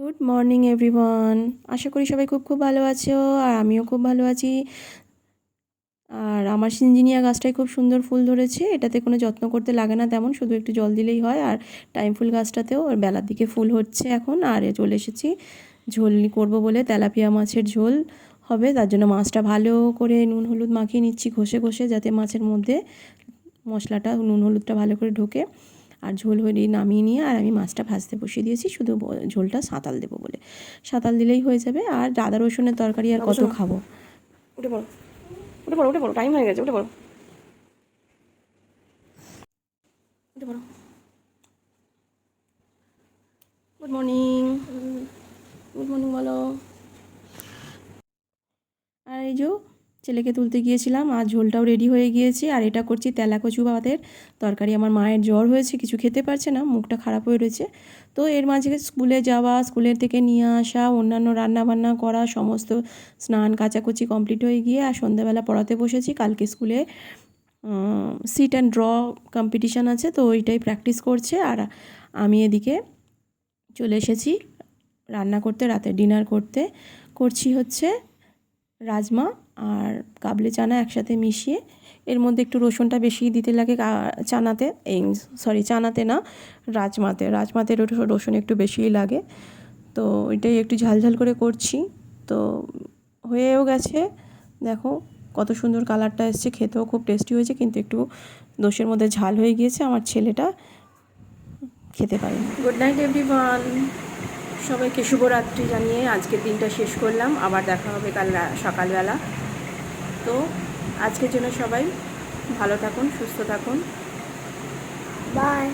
Good morning everyone আশা করি সবাই খুব খুব ভালো আছো, আর আমিও খুব ভালো আছি। আর আমার সিঞ্জিনিয়া গাছটায় খুব সুন্দর ফুল ধরেছে। এটাতে কোনো যত্ন করতে লাগে না তেমন, শুধু একটু জল দিলেই হয়। আর টাইম ফুল গাছটাতেও আর বেলার দিকে ফুল হচ্ছে এখন। আর চলে এসেছি ঝোল করব বলে, তেলাপিয়া মাছের ঝোল হবে। তার জন্য মাছটা ভালো করে নুন হলুদ মাখিয়ে নিচ্ছি ঘষে ঘষে, যাতে মাছের মধ্যে মশলাটা, নুন হলুদটা ভালো করে ঢোকে। আর ঝোল হয়ে নামিয়ে নিয়ে আর আমি মাছটা ভাজতে বসিয়ে দিয়েছি শুধু ঝোলটা সাঁতাল দেবো বলে। সাঁতাল দিলেই হয়ে যাবে আর আদা রসুনের তরকারি আর কত খাব। উঠে পড়ো। উঠে পড়ো উঠে পড়ো টাইম হয়ে গেছে উঠে পড়ো। উঠে পড়ো। গুড মর্নিং গুড মর্নিং বলো। আর এই যে ছেলেকে তুলতে গিয়েছিলাম আর ঝোলটাও রেডি হয়ে গিয়েছে আর এটা করছি তেলা কচু ভাতের। তরকারি আমার মায়ের জ্বর হয়েছে, কিছু খেতে পারছে না, মুখটা খারাপ হয়ে রয়েছে। তো এর মাঝে স্কুলে যাওয়া, স্কুলের থেকে নিয়ে আসা, অন্যান্য রান্না বান্না করা, সমস্ত স্নান কাচাকুচি কমপ্লিট হয়ে গিয়ে আর সন্ধ্যাবেলা পড়াতে বসেছি। কালকে স্কুলে সিট অ্যান্ড ড্র কম্পিটিশান আছে, তো ওইটাই প্র্যাকটিস করছে আর আমি এদিকে চলে এসেছি রান্না করতে, রাতে ডিনার করতে। করছি হচ্ছে রাজমা আর কাবলি চানা একসাথে মিশিয়ে এর মধ্যে একটু রসুনটা বেশি দিতে লাগে চানাতে, এই সরি চানাতে না, রাজমাতে। রাজমাতে রসুন একটু বেশিই লাগে। তো এটাই একটু ঝালঝাল করে করছি। তো হয়েও গেছে। দেখো কত সুন্দর কালারটা এসছে, খেতেও খুব টেস্টি হয়েছে, কিন্তু একটু দোষের মধ্যে ঝাল হয়ে গিয়েছে। আমার ছেলেটা খেতে পারেনি। গুড নাইট এভরিওয়ান সবাইকে শুভরাত্রি জানিয়ে আজকের দিনটা শেষ করলাম। আবার দেখা হবে কাল, সকালবেলা। তো আজকের জন্য সবাই ভালো থাকুন সুস্থ থাকুন। বাই